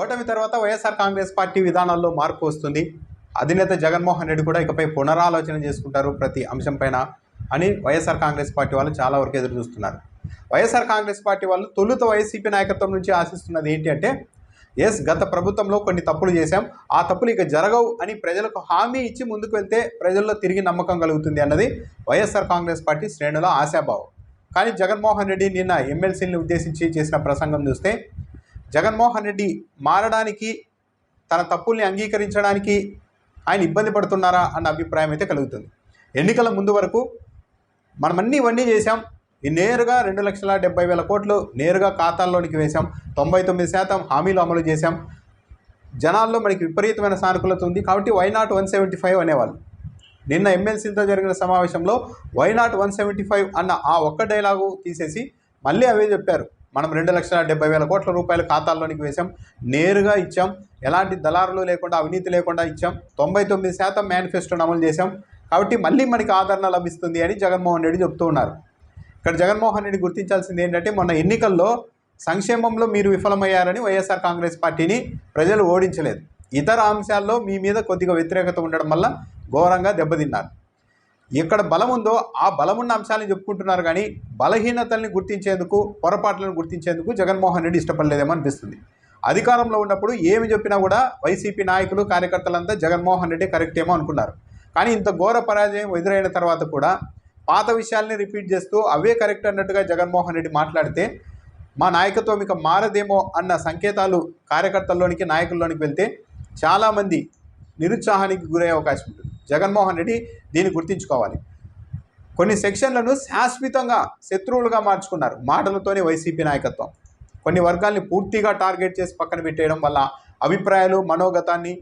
ఓటమి తర్వాత వైఎస్ఆర్ కాంగ్రెస్ పార్టీ విధానాల్లో మార్పు వస్తుంది. అధినేత జగన్మోహన్ రెడ్డి కూడా ఇకపై పునరాలోచన చేసుకుంటారు ప్రతి అంశం పైన అని వైఎస్ఆర్ కాంగ్రెస్ పార్టీ వాళ్ళు చాలా వరకు ఎదురు చూస్తున్నారు. వైఎస్ఆర్ కాంగ్రెస్ పార్టీ వాళ్ళు తొలుత వైసీపీ నాయకత్వం నుంచి ఆశిస్తున్నది ఏంటి అంటే ఎస్ గత ప్రభుత్వంలో కొన్ని తప్పులు చేశాం. ఆ తప్పులు ఇక జరగవు అని ప్రజలకు హామీ ఇచ్చి ముందుకు వెళ్తే ప్రజల్లో తిరిగి నమ్మకం కలుగుతుంది అన్నది వైఎస్ఆర్ కాంగ్రెస్ పార్టీ శ్రేణుల ఆశాభావం. కానీ జగన్మోహన్ రెడ్డి నిన్న ఎమ్మెల్సీని ఉద్దేశించి చేసిన ప్రసంగం చూస్తే జగన్మోహన్ రెడ్డి మారడానికి తన తప్పుల్ని అంగీకరించడానికి ఆయన ఇబ్బంది పడుతున్నారా అన్న అభిప్రాయం అయితే కలుగుతుంది. ఎన్నికల ముందు వరకు మనం ఇవన్నీ చేశాం. ఈ నేరుగా రెండు లక్షల డెబ్బై వేల కోట్లు నేరుగా ఖాతాల్లోనికి వేశాం. తొంభై తొమ్మిది శాతం హామీలు అమలు చేశాం. జనాల్లో మనకి విపరీతమైన సానుకూలత ఉంది. కాబట్టి why not one seventy five అనేవాళ్ళు. నిన్న ఎమ్మెల్సీలతో జరిగిన సమావేశంలో why not one seventy five అన్న ఆ ఒక్క డైలాగు తీసేసి మళ్ళీ అవే చెప్పారు. మనం రెండు లక్షల డెబ్బై వేల కోట్ల రూపాయలు ఖాతాల్లోనికి వేశాం. నేరుగా ఇచ్చాం. ఎలాంటి దళారులు లేకుండా అవినీతి లేకుండా ఇచ్చాం. తొంభై తొమ్మిది శాతం మేనిఫెస్టోను అమలు చేశాం. కాబట్టి మళ్ళీ మనకి ఆదరణ లభిస్తుంది అని జగన్మోహన్ రెడ్డి చెప్తూ ఉన్నారు. ఇక్కడ జగన్మోహన్ రెడ్డి గుర్తించాల్సింది ఏంటంటే మొన్న ఎన్నికల్లో సంక్షేమంలో మీరు విఫలమయ్యారని వైఎస్ఆర్ కాంగ్రెస్ పార్టీని ప్రజలు ఓడించలేదు. ఇతర అంశాల్లో మీ మీద కొద్దిగా వ్యతిరేకత ఉండడం వల్ల ఘోరంగా దెబ్బతిన్నారు. ఎక్కడ బలం ఉందో ఆ బలమున్న అంశాలను చెప్పుకుంటున్నారు కానీ బలహీనతల్ని గుర్తించేందుకు పొరపాట్లను గుర్తించేందుకు జగన్మోహన్ రెడ్డి ఇష్టపడలేదేమో అనిపిస్తుంది. అధికారంలో ఉన్నప్పుడు ఏమి చెప్పినా కూడా వైసీపీ నాయకులు కార్యకర్తలంతా జగన్మోహన్ రెడ్డి కరెక్ట్ ఏమో అనుకున్నారు. కానీ ఇంత ఘోర పరాజయం ఎదురైన తర్వాత కూడా పాత విషయాల్ని రిపీట్ చేస్తూ అవే కరెక్ట్ అన్నట్టుగా జగన్మోహన్ రెడ్డి మాట్లాడితే మా నాయకత్వం ఇక మారదేమో అన్న సంకేతాలు కార్యకర్తల్లోనికి నాయకుల్లోనికి వెళ్తే చాలామంది నిరుత్సాహానికి గురయ్యే అవకాశం ఉంటుంది. జగన్మోహన్ రెడ్డి దీన్ని గుర్తించుకోవాలి. కొన్ని సెక్షన్లను శాశ్వతంగా శత్రువులుగా మార్చుకున్నారు. మాటలతోనే వైసీపీ నాయకత్వం. కొన్ని వర్గాల్ని పూర్తిగా టార్గెట్ చేసి పక్కన పెట్టేయడం వల్ల అభిప్రాయాలు మనోగతాన్ని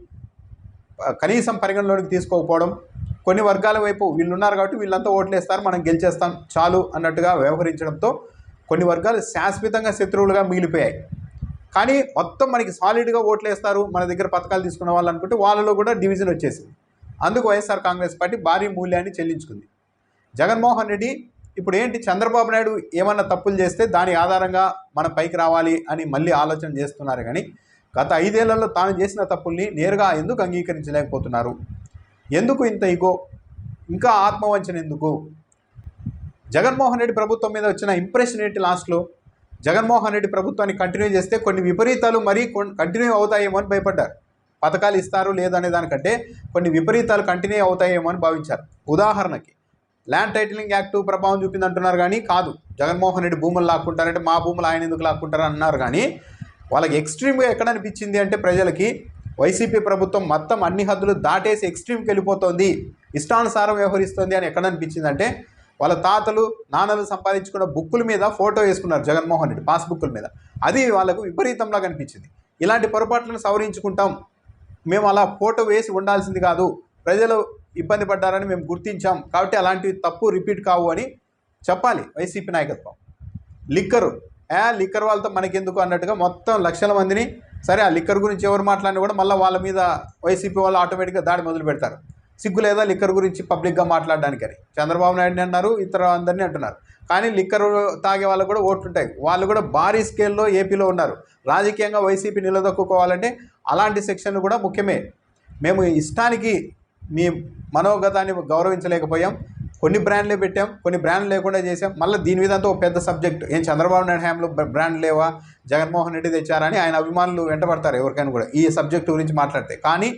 కనీసం పరిగణలోకి తీసుకోకపోవడం కొన్ని వర్గాల వైపు వీళ్ళు ఉన్నారు కాబట్టి వీళ్ళంతా ఓట్లేస్తారు మనం గెలిచేస్తాం చాలు అన్నట్టుగా వ్యవహరించడంతో కొన్ని వర్గాలు శాశ్వతంగా శత్రువులుగా మిగిలిపోయాయి. కానీ మొత్తం మనకి సాలిడ్గా ఓట్లేస్తారు మన దగ్గర పథకాలు తీసుకున్న వాళ్ళు అనుకుంటే వాళ్ళలో కూడా డివిజన్ వచ్చేసింది. అందుకు వైఎస్ఆర్ కాంగ్రెస్ పార్టీ భారీ మూల్యాన్ని చెల్లించుకుంది. జగన్మోహన్ రెడ్డి ఇప్పుడు ఏంటి చంద్రబాబు నాయుడు ఏమన్నా తప్పులు చేస్తే దాని ఆధారంగా మన పైకి రావాలి అని మళ్ళీ ఆలోచన చేస్తున్నారు కానీ గత ఐదేళ్ళలో తాను చేసిన తప్పుల్ని నేరుగా ఎందుకు అంగీకరించలేకపోతున్నారు? ఎందుకు ఇంత ఇగో? ఇంకా ఆత్మవంచన ఎందుకు? జగన్మోహన్ రెడ్డి ప్రభుత్వం మీద వచ్చిన ఇంప్రెషన్ ఏంటి లాస్ట్లో? జగన్మోహన్ రెడ్డి ప్రభుత్వాన్ని కంటిన్యూ చేస్తే కొన్ని విపరీతాలు మరీ కంటిన్యూ అవుతాయేమో అని భయపడ్డారు. పథకాలు ఇస్తారు లేదనే దానికంటే కొన్ని విపరీతాలు కంటిన్యూ అవుతాయేమో అని భావించారు. ఉదాహరణకి ల్యాండ్ టైటిలింగ్ యాక్ట్ ప్రభావం చూపింది అంటున్నారు కానీ కాదు. జగన్మోహన్ రెడ్డి భూములు లాక్కుంటారంటే మా భూములు ఆయన ఎందుకు లాక్కుంటారు అన్నారు కానీ వాళ్ళకి ఎక్స్ట్రీమ్గా ఎక్కడ అనిపించింది అంటే ప్రజలకి వైసీపీ ప్రభుత్వం మొత్తం అన్ని హద్దులు దాటేసి ఎక్స్ట్రీమ్కి వెళ్ళిపోతుంది ఇష్టానుసారం వ్యవహరిస్తుంది అని ఎక్కడ అనిపించింది అంటే వాళ్ళ తాతలు నాన్నలు సంపాదించుకున్న బుక్కుల మీద ఫోటో వేసుకున్నారు జగన్మోహన్ రెడ్డి పాస్బుక్కుల మీద. అది వాళ్ళకు విపరీతంలా కనిపించింది ఇలాంటి పొరపాట్లను సవరించుకుంటాం. మేము అలా ఫోటో వేసి ఉండాల్సింది కాదు ప్రజలు ఇబ్బంది పడ్డారని మేము గుర్తించాం. కాబట్టి అలాంటివి తప్పు రిపీట్ కావు అని చెప్పాలి వైసీపీ నాయకత్వం. లిక్కరు. ఏ లిక్కర్ వాళ్ళతో మనకెందుకు అన్నట్టుగా మొత్తం లక్షల మందిని సరే ఆ లిక్కర్ గురించి ఎవరు మాట్లాడినా కూడా మళ్ళీ వాళ్ళ మీద వైసీపీ వాళ్ళు ఆటోమేటిక్గా దాడి మొదలు పెడతారు. సిగ్గు లేదా లిక్కర్ గురించి పబ్లిక్గా మాట్లాడడానికి చంద్రబాబు నాయుడుని అన్నారు ఇతర అందరినీ అంటున్నారు. కానీ లిక్కర్ తాగే వాళ్ళకు కూడా ఓట్లుంటాయి. వాళ్ళు కూడా భారీ స్కేల్లో ఏపీలో ఉన్నారు. రాజకీయంగా వైసీపీ నిలదొక్కుకోవాలంటే అలాంటి సెక్షన్లు కూడా ముఖ్యమే. మేము ఇష్టానికి మీ మనోగతాన్ని గౌరవించలేకపోయాం. కొన్ని బ్రాండ్లే పెట్టాం కొన్ని బ్రాండ్లు లేకుండా చేసాం మళ్ళీ దీని మీద అంతా ఒక పెద్ద సబ్జెక్ట్. ఏం చంద్రబాబు నాయుడు హ్యాంలో బ్రాండ్ లేవా? జగన్మోహన్ రెడ్డి తెచ్చారని ఆయన అభిమానులు వెంటబడతారు ఎవరికైనా కూడా ఈ సబ్జెక్ట్ గురించి మాట్లాడితే. కానీ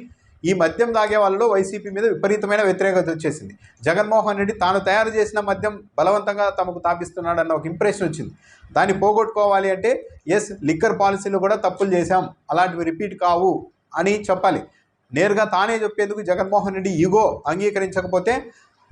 ఈ మద్యం తాగే వాళ్ళలో వైసీపీ మీద విపరీతమైన వ్యతిరేకత వచ్చేసింది. జగన్మోహన్ రెడ్డి తాను తయారు చేసిన మద్యం బలవంతంగా తమకు తాపిస్తున్నాడన్న ఒక ఇంప్రెషన్ వచ్చింది. దాన్ని పోగొట్టుకోవాలి అంటే ఎస్ లిక్కర్ పాలసీలు కూడా తప్పులు చేశాం. అలాంటివి రిపీట్ కావు అని చెప్పాలి. నేరుగా తానే చెప్పేందుకు జగన్మోహన్ రెడ్డి ఈగో అంగీకరించకపోతే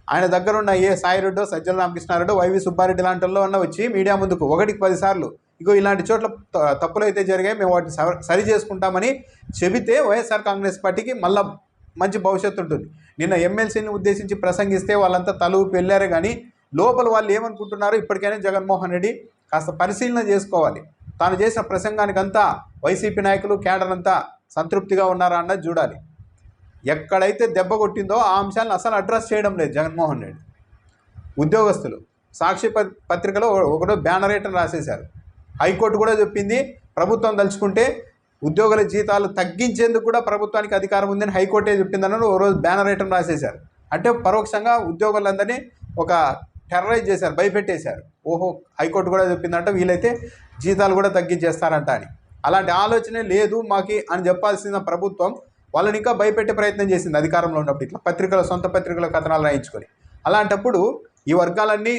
ఆయన దగ్గరున్న ఏ సాయిరెడ్డో సజ్జల రామకృష్ణారెడ్డో వైవి సుబ్బారెడ్డి లాంటి వాళ్ళు అన్న వచ్చి మీడియా ముందుకు ఒకటికి పదిసార్లు ఇగో ఇలాంటి చోట్ల త- తప్పులు అయితే జరిగాయి మేము వాటిని సరి చేసుకుంటామని చెబితే వైఎస్ఆర్ కాంగ్రెస్ పార్టీకి మళ్ళా మంచి భవిష్యత్తు ఉంటుంది. నిన్న ఎమ్మెల్సీని ఉద్దేశించి ప్రసంగిస్తే వాళ్ళంతా తలుపు వెళ్ళారే కానీ లోపల వాళ్ళు ఏమనుకుంటున్నారో ఇప్పటికైనా జగన్మోహన్ రెడ్డి కాస్త పరిశీలన చేసుకోవాలి. తాను చేసిన ప్రసంగానికంతా వైసీపీ నాయకులు కేడర్ అంతా సంతృప్తిగా ఉన్నారా అన్నది చూడాలి. ఎక్కడైతే దెబ్బ కొట్టిందో ఆ అంశాలను అసలు అడ్రస్ చేయడం లేదు జగన్మోహన్ రెడ్డి. ఉద్యోగస్తులు సాక్షి ప- పత్రికలో ఒకటో బ్యానర్ రాసేశారు. హైకోర్టు కూడా చెప్పింది. ప్రభుత్వం తలుచుకుంటే ఉద్యోగుల జీతాలు తగ్గించేందుకు కూడా ప్రభుత్వానికి అధికారం ఉందని హైకోర్టే చెప్పిందని ఓ రోజు బ్యానర్ ఐటమ్ రాసేశారు. అంటే పరోక్షంగా ఉద్యోగులందరినీ ఒక టెర్రరైజ్ చేశారు భయపెట్టేశారు. ఓహో హైకోర్టు కూడా చెప్పిందంట వీలైతే జీతాలు కూడా తగ్గించేస్తారంట అని. అలాంటి ఆలోచనే లేదు మాకి అని చెప్పాల్సిన ప్రభుత్వం వాళ్ళని ఇంకా భయపెట్టే ప్రయత్నం చేసింది అధికారంలో ఉన్నప్పుడు ఇట్లా పత్రికల సొంత పత్రికల కథనాలు రాయించుకొని. అలాంటప్పుడు ఈ వర్గాలన్నీ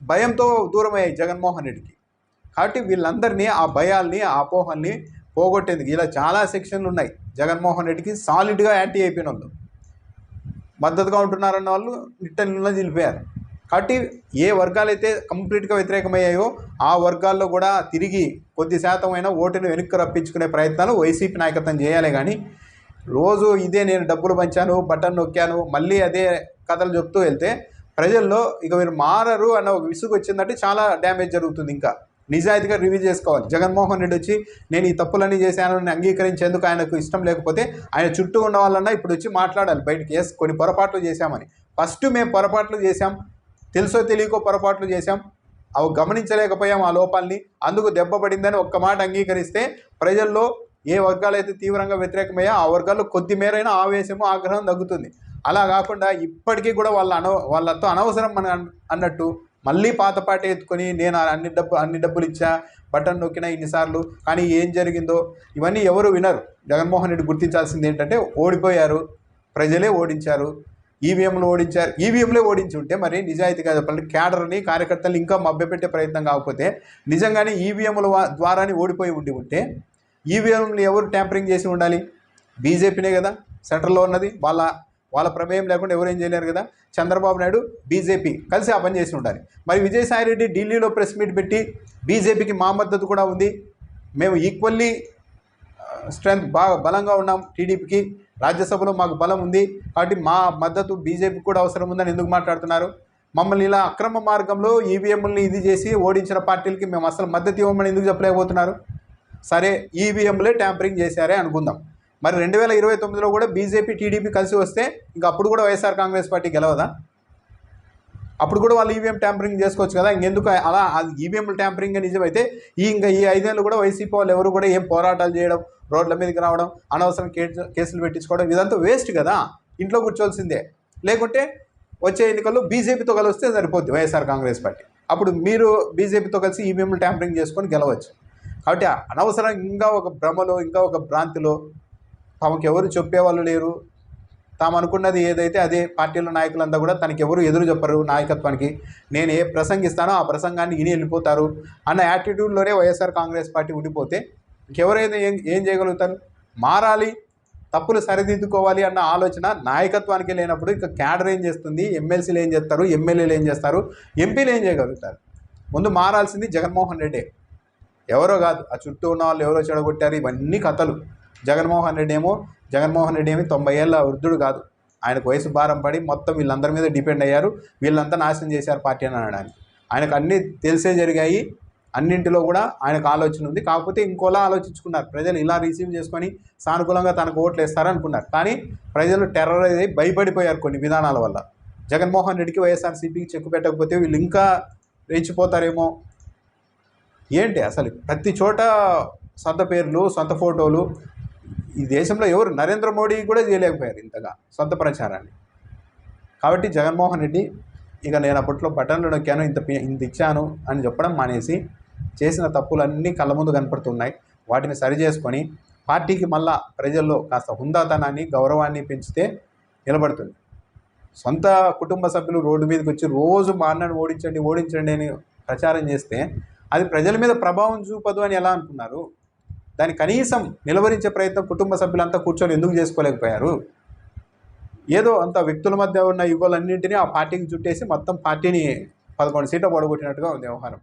భయంతో దూరమయ్యాయి జగన్మోహన్ రెడ్డికి. కాబట్టి వీళ్ళందరినీ ఆ భయాల్ని ఆ అపోహల్ని పోగొట్టేందుకు ఇలా చాలా సెక్షన్లు ఉన్నాయి. జగన్మోహన్ రెడ్డికి సాలిడ్గా యాంటీ అయిపోయిన వాళ్ళు మద్దతుగా ఉంటున్నారన్న వాళ్ళు నిట్టనిలో నిలిపారు. కాబట్టి ఏ వర్గాలైతే కంప్లీట్గా వ్యతిరేకమయ్యాయో ఆ వర్గాల్లో కూడా తిరిగి కొద్ది శాతం అయినా ఓటును వెనక్కి రప్పించుకునే ప్రయత్నాలు వైసీపీ నాయకత్వం చేయాలి కానీ రోజు ఇదే నేను డబ్బులు పంచాను బటన్ నొక్కాను మళ్ళీ అదే కథలు చెప్తూ వెళ్తే ప్రజల్లో ఇక మీరు మారరు అన్న ఒక విసుగు వచ్చిందంటే చాలా డ్యామేజ్ జరుగుతుంది ఇంకా. నిజాయితీగా రివ్యూ చేసుకోవాలి. జగన్మోహన్ రెడ్డి వచ్చి నేను ఈ తప్పులన్నీ చేశాను అని అంగీకరించేందుకు ఆయనకు ఇష్టం లేకపోతే ఆయన చుట్టూ ఉన్న వాళ్ళన్నా ఇప్పుడు వచ్చి మాట్లాడాలి బయటకు. ఎస్ కొన్ని పొరపాట్లు చేశామని. ఫస్ట్ మేము పొరపాట్లు చేశాం. తెలుసో తెలియకో పొరపాట్లు చేశాం. అవి గమనించలేకపోయాం ఆ లోపాలని. అందుకు దెబ్బ పడిందని ఒక్క మాట అంగీకరిస్తే ప్రజల్లో ఏ వర్గాలైతే తీవ్రంగా వ్యతిరేకమయ్యా ఆ వర్గాల్లో కొద్ది మేరైన ఆవేశము ఆగ్రహం తగ్గుతుంది. అలా కాకుండా ఇప్పటికీ కూడా వాళ్ళ అన వాళ్ళతో అనవసరం మన అన్నట్టు మళ్ళీ పాత పాట ఎత్తుకొని నేను అన్ని డబ్బు అన్ని డబ్బులు ఇచ్చా బటన్ నొక్కిన ఇన్నిసార్లు కానీ ఏం జరిగిందో ఇవన్నీ ఎవరు వినరు. జగన్మోహన్ రెడ్డి గుర్తించాల్సింది ఏంటంటే ఓడిపోయారు ప్రజలే ఓడించారు ఈవీఎంలు ఓడించారు ఈవీఎంలే ఓడించి ఉంటే మరి నిజాయితీగా చెప్పాలంటే క్యాడర్ని కార్యకర్తలు ఇంకా మభ్యపెట్టే ప్రయత్నం కాకపోతే నిజంగానే ఈవీఎంల ద్వారానే ఓడిపోయి ఉండి ఉంటే ఈవీఎంలు ఎవరు ట్యాంపరింగ్ చేసి ఉండాలి? బీజేపీనే కదా సెంటర్లో ఉన్నది వాళ్ళ వాళ్ళ ప్రమేయం లేకుండా ఎవరేం చేయలేరు కదా? చంద్రబాబు నాయుడు బీజేపీ కలిసి ఆ పని చేసి ఉండాలి. మరి విజయసాయి రెడ్డి ఢిల్లీలో ప్రెస్ మీట్ పెట్టి బీజేపీకి మా మద్దతు కూడా ఉంది. మేము ఈక్వల్లీ స్ట్రెంత్ బాగా బలంగా ఉన్నాం టీడీపీకి. రాజ్యసభలో మాకు బలం ఉంది. కాబట్టి మా మద్దతు బీజేపీకి కూడా అవసరం ఉందని ఎందుకు మాట్లాడుతున్నారు? మమ్మల్ని ఇలా అక్రమ మార్గంలో ఈవీఎంలని ఇది చేసి ఓడించిన పార్టీలకి మేము అసలు మద్దతు ఇవ్వమని ఎందుకు చెప్పలేకపోతున్నారు? సరే ఈవీఎంలే ట్యాంపరింగ్ చేశారే అనుకుందాం. మరి రెండు వేల ఇరవై తొమ్మిదిలో కూడా బీజేపీ టీడీపీ కలిసి వస్తే ఇంకా అప్పుడు కూడా వైఎస్ఆర్ కాంగ్రెస్ పార్టీ గెలవదా? అప్పుడు కూడా వాళ్ళు ఈవీఎం ట్యాంపరింగ్ చేసుకోవచ్చు కదా ఇంకెందుకు అలా? అది ఈవీఎం ట్యాంపరింగ్ నిజమైతే ఈ ఇంకా ఈ ఐదేళ్ళు కూడా వైసీపీ వాళ్ళు ఎవరు కూడా ఏం పోరాటాలు చేయడం రోడ్ల మీదకి రావడం అనవసరం కేసు కేసులు పెట్టించుకోవడం ఇదంతా వేస్ట్ కదా? ఇంట్లో కూర్చోవలసిందే. లేకుంటే వచ్చే ఎన్నికల్లో బీజేపీతో కలిస్తే సరిపోద్ది వైఎస్ఆర్ కాంగ్రెస్ పార్టీ. అప్పుడు మీరు బీజేపీతో కలిసి ఈవీఎంలు ట్యాంపరింగ్ చేసుకొని గెలవచ్చు. కాబట్టి అనవసరం ఇంకా ఒక భ్రమలో ఇంకా ఒక భ్రాంతిలో తమకు ఎవరు చెప్పేవాళ్ళు లేరు. తాము అనుకున్నది ఏదైతే అదే పార్టీల నాయకులంతా కూడా తనకి ఎవరు ఎదురు చెప్పరు నాయకత్వానికి. నేను ఏ ప్రసంగిస్తానో ఆ ప్రసంగాన్ని విని వెళ్ళిపోతారు అన్న యాటిట్యూడ్లోనే వైఎస్ఆర్ కాంగ్రెస్ పార్టీ ఉండిపోతే ఇంకెవరైతే ఏం ఏం చేయగలుగుతారు? మారాలి తప్పులు సరిదిద్దుకోవాలి అన్న ఆలోచన నాయకత్వానికి లేనప్పుడు ఇక క్యాడర్ ఏం చేస్తుంది? ఎమ్మెల్సీలు ఏం చేస్తారు? ఎమ్మెల్యేలు ఏం చేస్తారు? ఎంపీలు ఏం చేయగలుగుతారు? ముందు మారాల్సింది జగన్మోహన్ రెడ్డి. ఎవరో కాదు ఆ చుట్టూ ఉన్న వాళ్ళు ఎవరో చెడగొట్టారు? ఇవన్నీ కథలు. జగన్మోహన్ రెడ్డి ఏమో జగన్మోహన్ రెడ్డి ఏమి తొంభై ఏళ్ళ వృద్ధుడు కాదు. ఆయనకు వయసు భారం పడి మొత్తం వీళ్ళందరి మీద డిపెండ్ అయ్యారు. వీళ్ళంతా నాశనం చేశారు పార్టీ అని అనడానికి. ఆయనకు అన్నీ తెలిసే జరిగాయి. అన్నింటిలో కూడా ఆయనకు ఆలోచన ఉంది. కాకపోతే ఇంకోలా ఆలోచించుకున్నారు. ప్రజలు ఇలా రిసీవ్ చేసుకొని సానుకూలంగా తనకు ఓట్లు వేస్తారనుకున్నారు కానీ ప్రజలు టెర్రర్ అయ్యి భయపడిపోయారు కొన్ని విధానాల వల్ల. జగన్మోహన్ రెడ్డికి వైఎస్ఆర్సీపీకి చెక్కు పెట్టకపోతే వీళ్ళు ఇంకా రెచ్చిపోతారేమో. ఏంటి అసలు? ప్రతి చోట సొంత పేర్లు సొంత ఫోటోలు ఈ దేశంలో ఎవరు నరేంద్ర మోడీ కూడా చేయలేకపోయారు ఇంతగా సొంత ప్రచారాన్ని. కాబట్టి జగన్మోహన్ రెడ్డి ఇక నేను అప్పట్లో బటన్లు నొక్కాను ఇంత ఇంత ఇచ్చాను అని చెప్పడం మానేసి చేసిన తప్పులన్నీ కళ్ళ ముందు కనపడుతున్నాయి. వాటిని సరి చేసుకొని పార్టీకి మళ్ళా ప్రజల్లో కాస్త హుందాతనాన్ని గౌరవాన్ని పెంచితే నిలబడుతుంది. సొంత కుటుంబ సభ్యులు రోడ్డు మీదకి వచ్చి రోజు మా అన్నను ఓడించండి ఓడించండి అని ప్రచారం చేస్తే అది ప్రజల మీద ప్రభావం చూపదు అని ఎలా అనుకున్నారు? దాన్ని కనీసం నిలవరించే ప్రయత్నం కుటుంబ సభ్యులంతా కూర్చొని ఎందుకు చేసుకోలేకపోయారు? ఏదో అంత వ్యక్తుల మధ్య ఉన్న ఇవ్వాలన్నింటినీ ఆ పార్టీకి చుట్టేసి మొత్తం పార్టీని పదకొండు సీట్లు పడగొట్టినట్టుగా ఉంది వ్యవహారం.